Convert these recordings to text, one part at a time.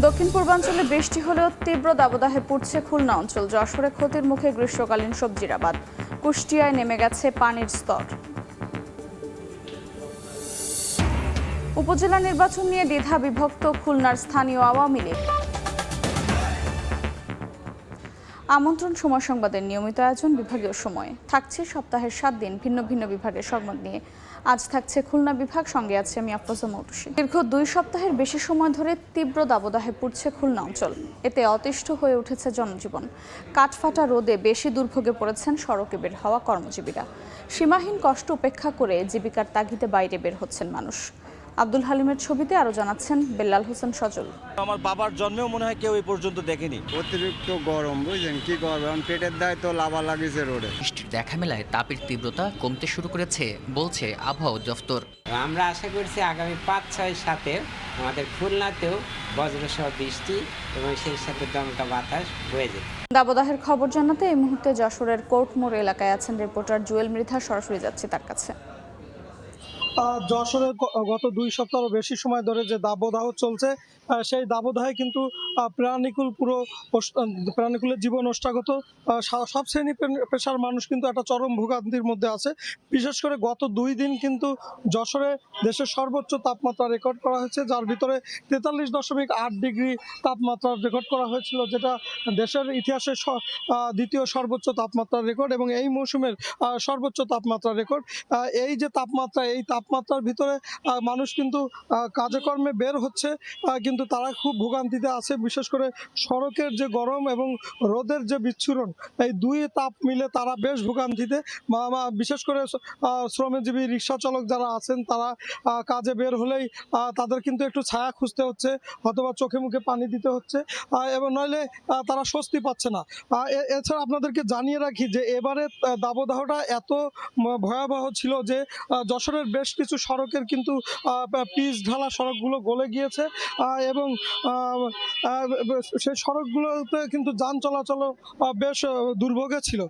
দক্ষিণ পূর্বাঞ্চলে বৃষ্টি হলেও তীব্র দাবদাহে পড়ছে খুলনা অঞ্চল, যশোরে ক্ষতির মুখে গ্রীষ্মকালীন সবজির আবাদ কুষ্টিয়ায় নেমে গেছে পানির স্তর। উপজেলা নির্বাচন নিয়ে দ্বিধা বিভক্ত খুলনার স্থানীয় আওয়ামী লীগ। আমন্ত্রণ সময় সংবাদের নিয়মিত আয়োজন বিভাগীয় সময়। থাকছে সপ্তাহের সাত দিন ভিন্ন ভিন্ন বিভাগের সংবাদ নিয়ে আজ থাকছে খুলনা বিভাগ, সঙ্গে আছে আমি আফরোজা মৌটুসি। দীর্ঘ দুই সপ্তাহের বেশি সময় ধরে তীব্র দাবদাহে পড়ছে খুলনা অঞ্চল। এতে অতিষ্ঠ হয়ে উঠেছে জনজীবন। কাঠফাটা রোদে বেশি দুর্ভোগে পড়েছেন সড়কে বের হওয়া কর্মজীবীরা। সীমাহীন কষ্ট উপেক্ষা করে জীবিকার তাগিদে বাইরে বের হচ্ছেন মানুষ। আব্দুল হালিমের ছবিতে আরও জানাচ্ছেন বেল্লাল হোসেন সজল। আমার বাবার জন্মেও মনে হয় কেউ এই পর্যন্ত দেখেনি। অতিরিক্ত গরম বুঝলেন? কি করবে? এখন পেটের দায় তো লাভা লাগিয়েছে রোডে। বৃষ্টির দেখা মেলায় তাপের তীব্রতা কমতে শুরু করেছে বলছে আবহাওয়া দফতর। আমরা আশা করছি আগামী পাঁচ ছয় সাতে আমাদের খুলনাতেও বজ্রসহ বৃষ্টি এবং সেই সাথে দমকা বাতাস হয়ে যেত দাবদাহের খবর জানাতে এই মুহূর্তে যশোরের কোর্টমোড় এলাকায় আছেন রিপোর্টার জুয়েল মৃধা সরাসরি যাচ্ছে তার কাছে। যশোরে গত দুই সপ্তাহ বেশি সময় ধরে যে দাবদাহ চলছে সেই দাবদাহে কিন্তু প্রাণীকুল পুরো প্রাণীকুলের জীবন সা- সব শ্রেণি পেশার মানুষ কিন্তু একটা চরম ভোগান্তির মধ্যে আছে। বিশেষ করে গত দুই দিন কিন্তু যশোরে দেশের সর্বোচ্চ তাপমাত্রা রেকর্ড করা হয়েছে, যার ভিতরে তেতাল্লিশ দশমিক আট ডিগ্রি তাপমাত্রা রেকর্ড করা হয়েছিল, যেটা দেশের ইতিহাসে দ্বিতীয় সর্বোচ্চ তাপমাত্রা রেকর্ড এবং এই মৌসুমের সর্বোচ্চ তাপমাত্রা রেকর্ড। এই যে তাপমাত্রা, এই তাপমাত্রার ভিতরে মানুষ কিন্তু আহ, কাজে কর্মে বের হচ্ছে কিন্তু তারা খুব ভোগান্তিতে আছে। বিশেষ করে সড়কের যে গরম এবং রোদের যে বিচ্ছুরণ এই দুই তাপ মিলে তারা বেশ ভোগান্তিতে। বিশেষ করে শ্রমজীবী রিক্সা চালক যারা আছেন তারা কাজে বের হলেই তাদের কিন্তু একটু ছায়া খুঁজতে হচ্ছে অথবা চোখে মুখে পানি দিতে হচ্ছে এবং নইলে তারা স্বস্তি পাচ্ছে না। এছাড়া আপনাদেরকে জানিয়ে রাখি যে এবারে দাবদাহটা এত ভয়াবহ ছিল যে যশোরের বেশ কিছু সড়কের কিন্তু পিচ ঢালা সড়কগুলো গলে গিয়েছে এবং সেই সড়কগুলোতে কিন্তু যান চলাচল বেশ দুর্ভোগে ছিল।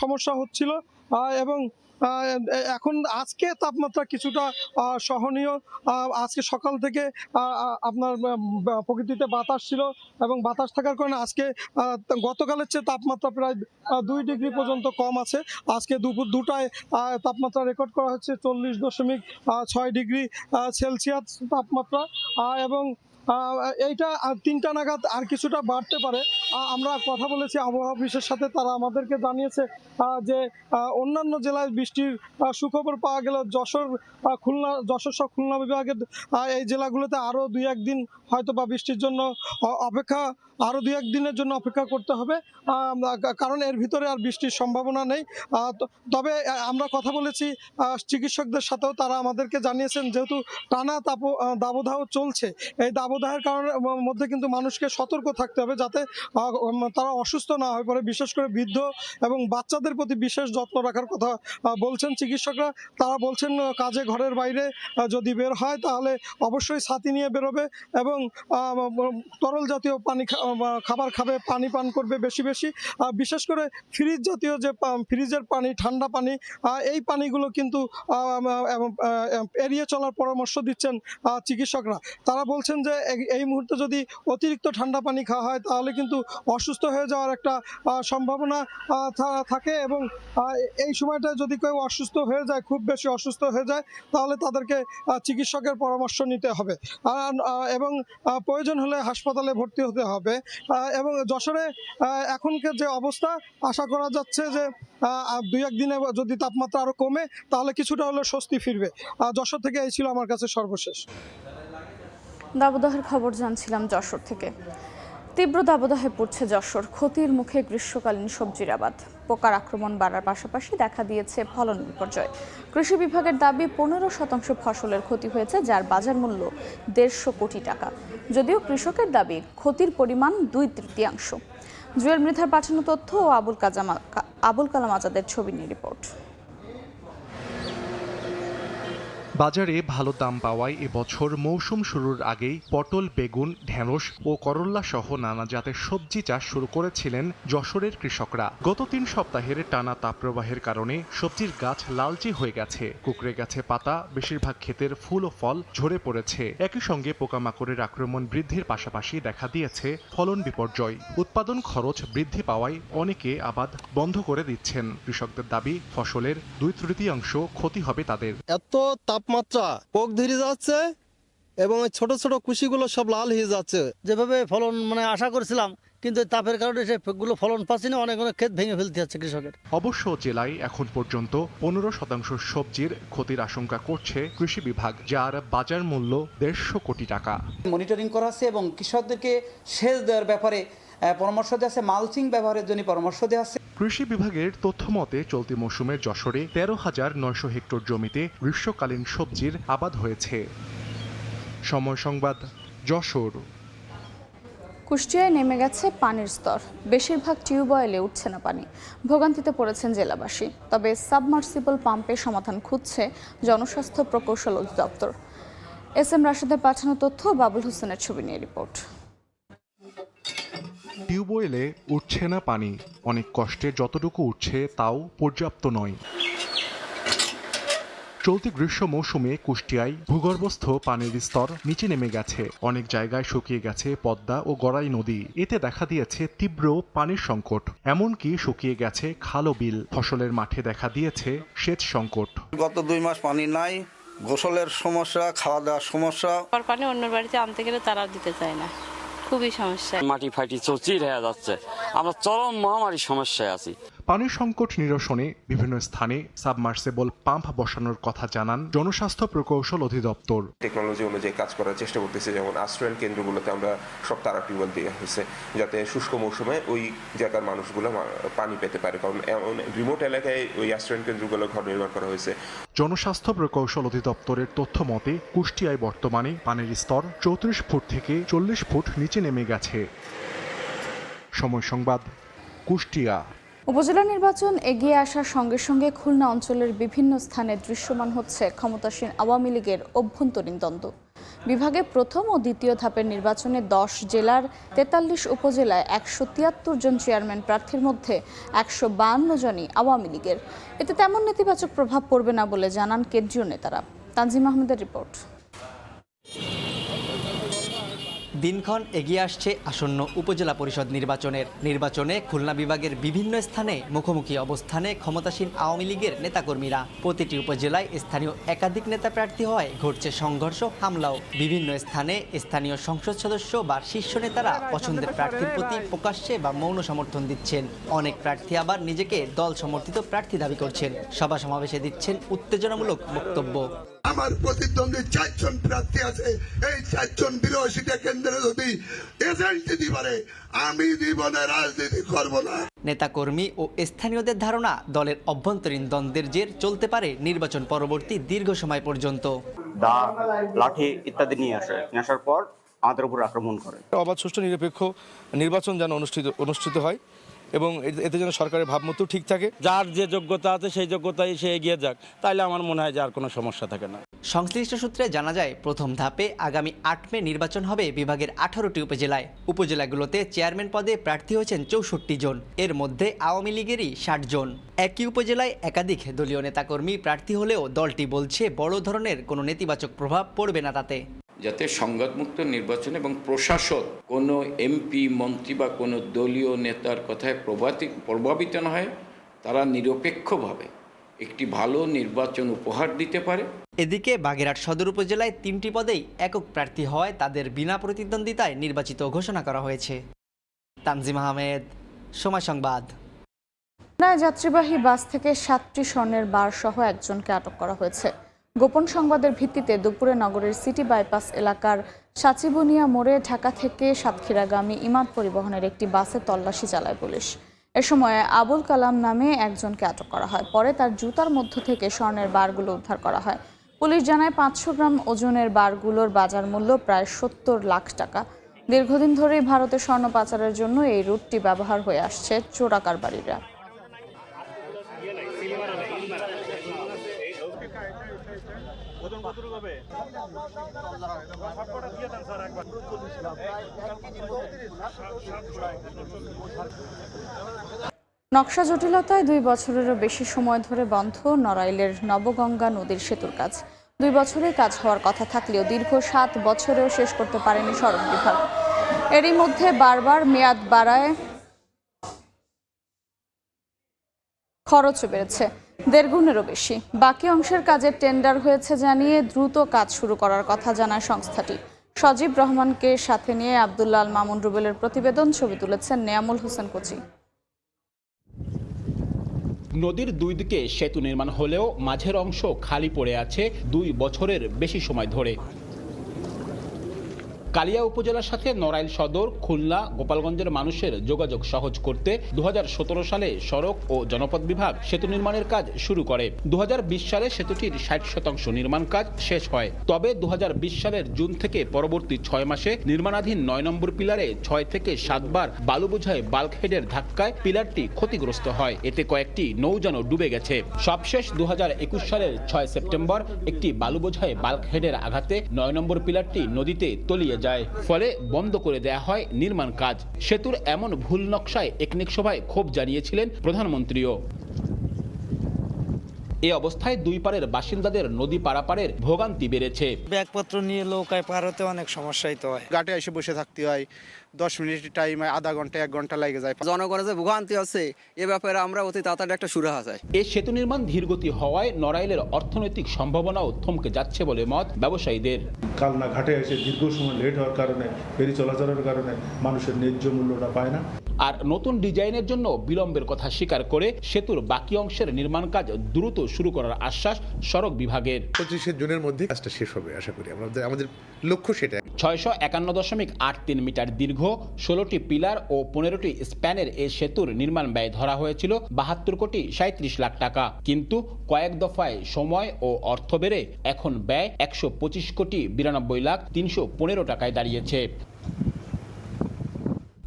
সমস্যা হচ্ছিল এবং এখন আজকে তাপমাত্রা কিছুটা সহনীয়। আজকে সকাল থেকে আপনার প্রকৃতিতে বাতাস ছিল এবং বাতাস থাকার কারণে আজকে গতকালের চেয়ে তাপমাত্রা প্রায় দুই ডিগ্রি পর্যন্ত কম আছে। আজকে দুপুর দুটায় তাপমাত্রা রেকর্ড করা হচ্ছে চল্লিশ দশমিক ছয় ডিগ্রি সেলসিয়াস তাপমাত্রা। এবং এইটা তিনটা নাগাদ আর কিছুটা বাড়তে পারে। আমরা কথা বলেছি আবহাওয়া অফিসের সাথে, তারা আমাদেরকে জানিয়েছে যে অন্যান্য জেলায় বৃষ্টির সুখবর পাওয়া গেল। যশোর খুলনা, যশোর সহ খুলনা বিভাগের এই জেলাগুলোতে আরও দুই একদিন হয়তো বা বৃষ্টির জন্য অপেক্ষা আরও দুই একদিনের জন্য অপেক্ষা করতে হবে। কারণ এর ভিতরে আর বৃষ্টির সম্ভাবনা নেই। তবে আমরা কথা বলেছি চিকিৎসকদের সাথেও তারা আমাদেরকে জানিয়েছেন, যেহেতু টানা তাপ দাবদাহ চলছে, এই দাবদাহের কারণে মধ্যে কিন্তু মানুষকে সতর্ক থাকতে হবে যাতে তারা অসুস্থ না হয়ে পড়ে। বিশেষ করে বৃদ্ধ এবং বাচ্চাদের প্রতি বিশেষ যত্ন রাখার কথা বলছেন চিকিৎসকরা। তারা বলছেন কাজে ঘরের বাইরে যদি বের হয় তাহলে অবশ্যই ছাতি নিয়ে বেরোবে এবং তরল জাতীয় পানি খাবার খাবে, পানি পান করবে বেশি বেশি। বিশেষ করে ফ্রিজ জাতীয় যে ফ্রিজের পানি, ঠান্ডা পানি এই পানিগুলো কিন্তু এড়িয়ে চলার পরামর্শ দিচ্ছেন চিকিৎসকরা। তারা বলছেন যে এই- মুহূর্তে যদি অতিরিক্ত ঠান্ডা পানি খাওয়া হয়, তাহলে কিন্তু অসুস্থ হয়ে যাওয়ার একটা সম্ভাবনা থাকে এবং এই সময়টা যদি কেউ অসুস্থ হয়ে যায়, খুব বেশি অসুস্থ হয়ে যায়, তাহলে তাদেরকে চিকিৎসকের পরামর্শ নিতে হবে। এবং প্রয়োজন হলে হাসপাতালে ভর্তি হতে হবে। এবং যশোরে এখনকার যে অবস্থা, আশা করা যাচ্ছে যে দুই একদিনে যদি তাপমাত্রা আরও কমে, তাহলে কিছুটা হলেও স্বস্তি ফিরবে। যশোর থেকে এই ছিল আমার কাছে সর্বশেষ। দাবদাহের খবর জানছিলাম যশোর থেকে। তীব্র দাবদাহে পড়ছে যশোর। ক্ষতির মুখে গ্রীষ্মকালীন সবজির আবাদ। পোকার আক্রমণ বাড়ার পাশাপাশি দেখা দিয়েছে ফলন বিপর্যয়। কৃষি বিভাগের দাবি, পনেরো শতাংশ ফসলের ক্ষতি হয়েছে, যার বাজার মূল্য দেড়শো কোটি টাকা। যদিও কৃষকের দাবি, ক্ষতির পরিমাণ দুই তৃতীয়াংশ। জুয়েল মৃধার পাঠানো তথ্য ও আবুল কাজামা আবুল কালাম আজাদের ছবি নিয়ে রিপোর্ট। বাজারে ভালো দাম পাওয়ায় এবছর মৌসুম শুরুর আগেই পটল, বেগুন, ঢেঁড়স ও করল্লা সহ নানা জাতের সবজি চাষ শুরু করেছিলেন যশোরের কৃষকরা। গত তিন সপ্তাহের টানা তাপপ্রবাহের কারণে সবজির গাছ লালচে হয়ে গেছে। কুকড়ে গেছে পাতা, বেশিরভাগ ক্ষেতের ফুল ও ফল ঝরে পড়েছে। একই সঙ্গে পোকামাকড়ের আক্রমণ বৃদ্ধির পাশাপাশি দেখা দিয়েছে ফলন বিপর্যয়। উৎপাদন খরচ বৃদ্ধি পাওয়ায় অনেকে আবাদ বন্ধ করে দিচ্ছেন। কৃষকদের দাবি, ফসলের দুই তৃতীয়াংশ ক্ষতি হবে তাদের। এত তাপমাত্রা পোক ধরে যাচ্ছে এবং ওই ছোট ছোট কুশিগুলো সব লাল হয়ে যাচ্ছে। যেভাবে ফলন মানে আশা করছিলাম কিন্তু এই তাপের কারণে সেগুলো ফলন পাচ্ছি না অনেক অনেক ক্ষেত ভেঙে ফেলতে হচ্ছে কৃষকের। অবশ্য জেলায় এখন পর্যন্ত পনেরো শতাংশ সবজির ক্ষতির আশঙ্কা করছে কৃষি বিভাগ যার বাজার মূল্য দেড়শো কোটি টাকা। মনিটরিং করা আছে এবং কৃষকদেরকে সেচ দেওয়ার ব্যাপারে পরামর্শ দেওয়া আছে মালচিং ব্যবহারের জন্য পরামর্শ দেওয়া আছে। কৃষি বিভাগের তথ্য মতে চলতি মৌসুমে যশোরে তেরো হাজার নয়শো হেক্টর জমিতে গ্রীষ্মকালীন সবজির আবাদ হয়েছে। সময় সংবাদ যশোর। কুষ্টিয়ায় নেমে গেছে পানির স্তর। বেশিরভাগ টিউবওয়েলে উঠছে না পানি। ভোগান্তিতে পড়েছেন জেলাবাসী। তবে সাবমার্সিবল পাম্পে সমাধান খুঁজছে জনস্বাস্থ্য প্রকৌশল অধিদপ্তর। এস এম রাশেদের পাঠানো তথ্য বাবুল হোসেনের ছবি নিয়ে রিপোর্ট। টিউবওয়েলে উঠছে না পানি। অনেক কষ্টে যতটুকু উঠছে তাও পর্যাপ্ত নয়। চলতি গ্রীষ্ম মৌসুমে কুষ্টিয়ায় ভূগর্ভস্থ পানির স্তর নিচে নেমে গেছে। অনেক জায়গায় শুকিয়ে গেছে পদ্মা ও গড়াই নদী। এতে দেখা দিয়েছে তীব্র পানির সংকট। এমনকি শুকিয়ে গেছে খাল ও বিল। ফসলের মাঠে দেখা দিয়েছে সেচ সংকট। গত দুই মাস পানি নাই গোসলের সমস্যা খাওয়া দাওয়ার সমস্যা পানি অন্য বাড়িতে আনতে গেলে তারা দিতে চায় না। খুবই সমস্যা। মাটি ফাটি চৌচির হয়ে যাচ্ছে। আমরা চরম মহামারীর সমস্যায় আছি। পানির সংকট নিরসনে বিভিন্ন স্থানে সাবমার্সেবল পাম্প বসানোর কথা জানান জনস্বাস্থ্য প্রকৌশল অধিদপ্তর। টেকনোলজি অনুযায়ী কাজ করার চেষ্টা করতেছি যেমন আশ্রয়ন কেন্দ্রগুলোতে আমরা সব তারা টিউবওয়েল দেওয়া হয়েছে যাতে শুষ্ক মৌসুমে ওই জায়গার মানুষগুলো পানি পেতে পারে। কারণ এমন রিমোট এলাকায় ওই আশ্রয়ন কেন্দ্রগুলো ঘর নির্মাণ করা হয়েছে। জনস্বাস্থ্য প্রকৌশল অধিদপ্তরের তথ্য মতে কুষ্টিয়ায় বর্তমানে পানির স্তর চৌত্রিশ ফুট থেকে চল্লিশ ফুট নিচে নেমে গেছে। সময় সংবাদ কুষ্টিয়া। উপজেলা নির্বাচন এগিয়ে আসার সঙ্গে সঙ্গে খুলনা অঞ্চলের বিভিন্ন স্থানে দৃশ্যমান হচ্ছে ক্ষমতাসীন আওয়ামী লীগের অভ্যন্তরীণ দ্বন্দ্ব। বিভাগে প্রথম ও দ্বিতীয় ধাপের নির্বাচনে দশ জেলার তেতাল্লিশ উপজেলায় একশো তিয়াত্তর জন চেয়ারম্যান প্রার্থীর মধ্যে একশো বাহান্ন জনই আওয়ামী লীগের। এতে তেমন নেতিবাচক প্রভাব পড়বে না বলে জানান কেন্দ্রীয় নেতারা। তানজিম আহমেদের রিপোর্ট। দিনক্ষণ এগিয়ে আসছে আসন্ন উপজেলা পরিষদ নির্বাচনের। নির্বাচনে খুলনা বিভাগের বিভিন্ন স্থানে মুখোমুখি অবস্থানে ক্ষমতাসীন আওয়ামী লীগের নেতাকর্মীরা। প্রতিটি উপজেলায় স্থানীয় একাধিক নেতা প্রার্থী হওয়ায় ঘটছে সংঘর্ষ, হামলাও। বিভিন্ন স্থানে স্থানীয় সংসদ সদস্য বা শীর্ষ নেতারা পছন্দের প্রার্থীর প্রতি প্রকাশ্যে বা মৌন সমর্থন দিচ্ছেন। অনেক প্রার্থী আবার নিজেকে দল সমর্থিত প্রার্থী দাবি করছেন। সভা সমাবেশে দিচ্ছেন উত্তেজনামূলক বক্তব্য। আমার প্রতিদ্বন্দ্বী চারজন প্রার্থী আছে। এই চারজন বিরোধীটা কেন্দ্রে যদি এজেন্ট দিতে পারে আমি জীবনে রাজনীতি করব না। নেতাকর্মী ও স্থানীয়দের ধারণা দলের অভ্যন্তরীণ দ্বন্দ্বের জের চলতে পারে নির্বাচন পরবর্তী দীর্ঘ সময় পর্যন্ত। দা লাঠি ইত্যাদি নিয়ে আসে। আসার পর আমাদের উপর আক্রমণ করে। অবাধ সুষ্ঠু নিরপেক্ষ নির্বাচন যেন অনুষ্ঠিত অনুষ্ঠিত হয়। এবং এতে- এতে যেন সরকারের ভাবমূর্তি ঠিক থাকে। যার যে যোগ্যতা আছে সেই যোগ্যতায় সে এগিয়ে যাক। তাইলে আমার মনে হয় যে আর কোনো সমস্যা থাকে না। সংশ্লিষ্ট সূত্রে জানা যায় প্রথম ধাপে আগামী আট মে নির্বাচন হবে বিভাগের আঠারোটি উপজেলায়। উপজেলাগুলোতে চেয়ারম্যান পদে প্রার্থী হয়েছেন চৌষট্টি জন। এর মধ্যে আওয়ামী লীগেরই ষাট জন। একই উপজেলায় একাধিক দলীয় নেতাকর্মী প্রার্থী হলেও দলটি বলছে বড় ধরনের কোনো নেতিবাচক প্রভাব পড়বে না তাতে। যাতে সংঘাতমুক্ত নির্বাচন এবং প্রশাসক কোনো এমপি মন্ত্রী বা কোনো দলীয় নেতার কথায় প্রভাতি প্রভাবিত না হয় তারা নিরপেক্ষভাবে একটি ভালো নির্বাচন উপহার দিতে পারে। এদিকে বাগেরহাট সদর উপজেলায় তিনটি পদেই একক প্রার্থী হওয়ায় তাদের বিনা প্রতিদ্বন্দ্বিতায় নির্বাচিত ঘোষণা করা হয়েছে। তানজিম আহমেদ সময় সংবাদ। যাত্রীবাহী বাস থেকে সাতটি স্বর্ণের বার সহ একজনকে আটক করা হয়েছে। গোপন সংবাদের ভিত্তিতে দুপুরে নগরের সিটি বাইপাস এলাকার সাচিবনিয়া মোড়ে ঢাকা থেকে সাতক্ষীরাগামী ইমাদ পরিবহনের একটি বাসে তল্লাশি চালায় পুলিশ। এ সময় আবুল কালাম নামে একজনকে আটক করা হয়। পরে তার জুতার মধ্য থেকে স্বর্ণের বারগুলো উদ্ধার করা হয়। পুলিশ জানায়, পাঁচশো গ্রাম ওজনের বারগুলোর বাজার মূল্য প্রায় সত্তর লাখ টাকা। দীর্ঘদিন ধরেই ভারতে স্বর্ণ পাচারের জন্য এই রুটটি ব্যবহার হয়ে আসছে চোরা কারবারিরা নকশা জটিলতায় দুই বছরেরও বেশি সময় ধরে বন্ধ নড়াইলের নবগঙ্গা নদীর সেতুর কাজ। দুই বছরে কাজ হওয়ার কথা থাকলেও দীর্ঘ সাত বছরেও শেষ করতে পারেনি সড়ক বিভাগ। এরই মধ্যে বারবার মেয়াদ বাড়ায় খরচও বেড়েছে। দেড় গুণেরও বেশি। বাকি অংশের কাজের টেন্ডার হয়েছে জানিয়ে দ্রুত কাজ শুরু করার কথা জানায় সংস্থাটি। সজীব রহমানকে সাথে নিয়ে আবদুল্লাহ মামুন রুবেলের প্রতিবেদন ছবি তুলেছেন নেয়ামুল হোসেন কোচি। নদীর দুই দিকে সেতু নির্মাণ হলেও মাঝের অংশ খালি পড়ে আছে দুই বছরের বেশি সময় ধরে। কালিয়া উপজেলার সাথে নড়াইল সদর, খুলনা, গোপালগঞ্জের মানুষের যোগাযোগ সহজ করতে দু হাজার সতেরো সালে সড়ক ও জনপদ বিভাগ সেতু নির্মাণের কাজ শুরু করে। দু হাজার বিশ সালে সেতুটির ষাট শতাংশ নির্মাণ কাজ শেষ হয়। তবে দু হাজার বিশ সালের জুন থেকে পরবর্তী ছয় মাসে নির্মাণাধীন নয় নম্বর পিলারে ছয় থেকে সাতবার বালু বোঝায় বাল্কহেডের ধাক্কায় পিলারটি ক্ষতিগ্রস্ত হয়। এতে কয়েকটি নৌযানও ডুবে গেছে। সবশেষ দু হাজার একুশ সালের ছয় সেপ্টেম্বর একটি বালু বোঝায় বাল্কহেডের আঘাতে নয় নম্বর পিলারটি নদীতে তলিয়ে যায়। ফলে বন্ধ করে দেয়া হয় নির্মাণ কাজ। সেতুর এমন ভুল নকশায় একনিক সভায় ক্ষোভ জানিয়েছিলেন প্রধানমন্ত্রীও। এ অবস্থায় দুই পারের বাসিন্দাদের নদী পারাপারের ভোগান্তি বেড়েছে। ব্যাগপত্র নিয়ে নৌকায় পার হতে অনেক সমস্যাই তো হয়। ঘাটে এসে বসে থাকতে হয় দশ মিনিট টাইম আধা ঘণ্টা এক ঘণ্টা লাগে যায়। জনগণের যে ভোগান্তি আছে এ ব্যাপারে আমরা অতি তাড়াতাড়ি একটা সুরাহা চাই। এ সেতু নির্মাণ ধীরগতি হওয়ায় নড়াইলের অর্থনৈতিক সম্ভাবনাও থমকে যাচ্ছে বলে মত ব্যবসায়ীদের। কালনা ঘাটে এসে দীর্ঘ সময় লেট হওয়ার কারণে ফেরি চলাচলের কারণে মানুষের ন্যায্য মূল্যটা পায় না। আর নতুন ডিজাইনের জন্য বিলম্বের কথা স্বীকার করে সেতুর বাকি অংশের নির্মাণ কাজ দ্রুত শুরু করার আশ্বাস সড়ক বিভাগের। পঁচিশে জুনের মধ্যে কাজটা শেষ হবে আশা করি। আমাদের আমাদের লক্ষ্য সেটা ছয়শো একান্ন দশমিক আট তিন মিটার দীর্ঘ ষোলোটি পিলার ও পনেরোটি স্প্যানের এই সেতুর নির্মাণ ব্যয় ধরা হয়েছিল বাহাত্তর কোটি সাঁত্রিশ লাখ টাকা। কিন্তু কয়েক দফায় সময় ও অর্থ বেড়ে এখন ব্যয় একশো পঁচিশ কোটি বিরানব্বই লাখ তিনশো পনেরো টাকায় দাঁড়িয়েছে।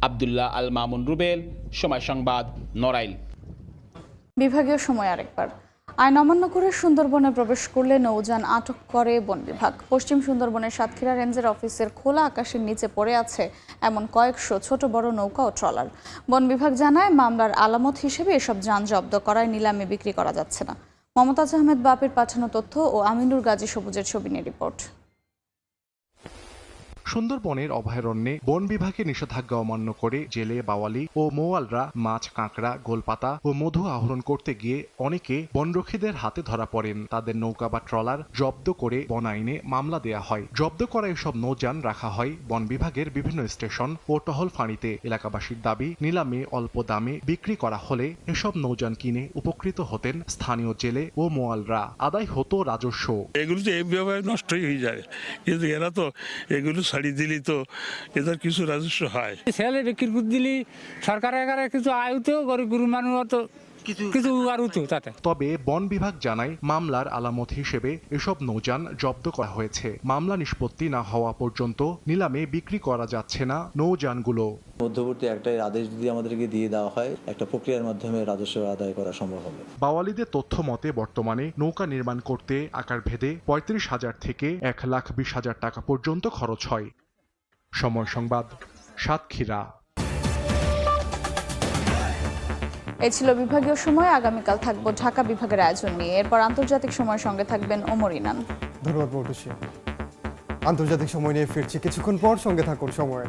আবদুল্লাহ আল মামুন রুবেল, সময় সংবাদ, নড়াইল। বিভাগীয় সময় আরেকবার। আইন অমান্য করে সুন্দরবনে প্রবেশ করলে নৌযান আটক করে বন বিভাগ। পশ্চিম সুন্দরবনের সাতক্ষীরা রেঞ্জের অফিসের খোলা আকাশের নিচে পড়ে আছে এমন কয়েকশো ছোট বড় নৌকা ও ট্রলার। বন বিভাগ জানায়, মামলার আলামত হিসেবে এসব যান জব্দ করায় নিলামে বিক্রি করা যাচ্ছে না। মমতাজ আহমেদ বাপের পাঠানো তথ্য ও আমিনুর গাজী সবুজের ছবি নিয়ে রিপোর্ট। সুন্দরবনের অভয়ারণ্যে বন বিভাগের নিষেধাজ্ঞা অমান্য করে জেলে বাওয়ালি ও মোয়ালরা মাছ, কাঁকড়া, গোলপাতা ও মধু আহরণ করতে গিয়ে অনেকে বনরক্ষীদের হাতে ধরা পড়েন। তাদের নৌকা বা ট্রলার জব্দ করে বন আইনে মামলা দেয়া হয়। জব্দ করা এসব নৌযান রাখা হয় বন বিভাগের বিভিন্ন স্টেশন ও টহল ফাঁড়িতে। এলাকাবাসীর দাবি, নিলামে অল্প দামে বিক্রি করা হলে এসব নৌযান কিনে উপকৃত হতেন স্থানীয় জেলে ও মোয়ালরা। আদায় হতো রাজস্ব। এগুলো তো এভাবে নষ্টই হয়ে যায়, কিন্তু এরা তো এগুলো ছাড়ি দিলি তো এদের কিছু রাজস্ব হয়। ছেলে বিক্রি করে দিলি, সরকারের কিছু আয়ুতেও গরিব গরু মানুষ তো কিছু আর হতো তাতে। তবে বন বিভাগ জানায় মামলার আলামত হিসেবে এসব নৌযান জব্দ করা হয়েছে। মামলা নিষ্পত্তি না হওয়া পর্যন্ত নিলামে বিক্রি করা যাচ্ছে না নৌযানগুলো। মধ্যবর্তী একটা আদেশ যদি আমাদেরকে দিয়ে দেওয়া হয় একটা প্রক্রিয়ার মাধ্যমে রাজস্ব আদায় করা সম্ভব হবে। বাওয়ালিদের তথ্য মতে বর্তমানে নৌকা নির্মাণ করতে আকার ভেদে পঁয়ত্রিশ হাজার থেকে এক লাখ বিশ হাজার টাকা পর্যন্ত খরচ হয়। সময় সংবাদ সাতক্ষীরা। এই ছিল বিভাগীয় সময়। আগামীকাল থাকব ঢাকা বিভাগের আয়োজন নিয়ে। এরপর আন্তর্জাতিক সময় সঙ্গে থাকবেন ওমর ইনান। ধন্যবাদ আন্তর্জাতিক সময় নিয়ে ফিরছি। কিছুক্ষণ পর সঙ্গে থাকুন সময়